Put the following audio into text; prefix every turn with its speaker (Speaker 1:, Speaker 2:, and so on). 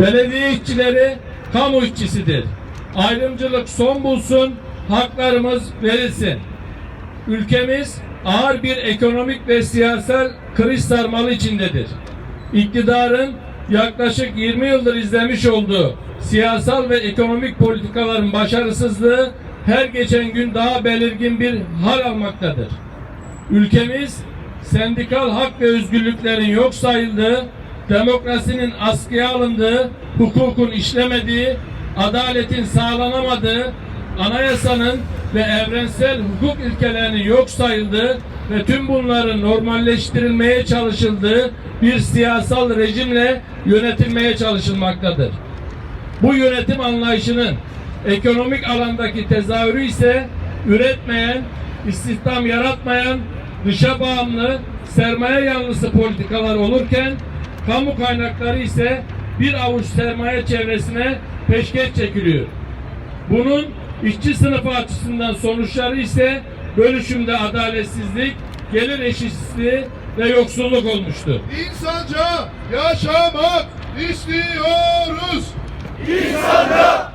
Speaker 1: Belediye işçileri kamu işçisidir. Ayrımcılık son bulsun, haklarımız verilsin. Ülkemiz ağır bir ekonomik ve siyasal kriz sarmalı içindedir. İktidarın yaklaşık 20 yıldır izlemiş olduğu siyasal ve ekonomik politikaların başarısızlığı her geçen gün daha belirgin bir hal almaktadır. Ülkemiz sendikal hak ve özgürlüklerin yok sayıldığı, demokrasinin askıya alındığı, hukukun işlemediği, adaletin sağlanamadığı, anayasanın ve evrensel hukuk ilkelerinin yok sayıldığı ve tüm bunların normalleştirilmeye çalışıldığı bir siyasal rejimle yönetilmeye çalışılmaktadır. Bu yönetim anlayışının ekonomik alandaki tezahürü ise üretmeyen, istihdam yaratmayan, dışa bağımlı, sermaye yanlısı politikalar olurken kamu kaynakları ise bir avuç sermaye çevresine peşkeş çekiliyor. Bunun işçi sınıfı açısından sonuçları ise bölüşümde adaletsizlik, gelir eşitsizliği ve yoksulluk olmuştur.
Speaker 2: İnsanca yaşamak istiyoruz.
Speaker 3: İnsanca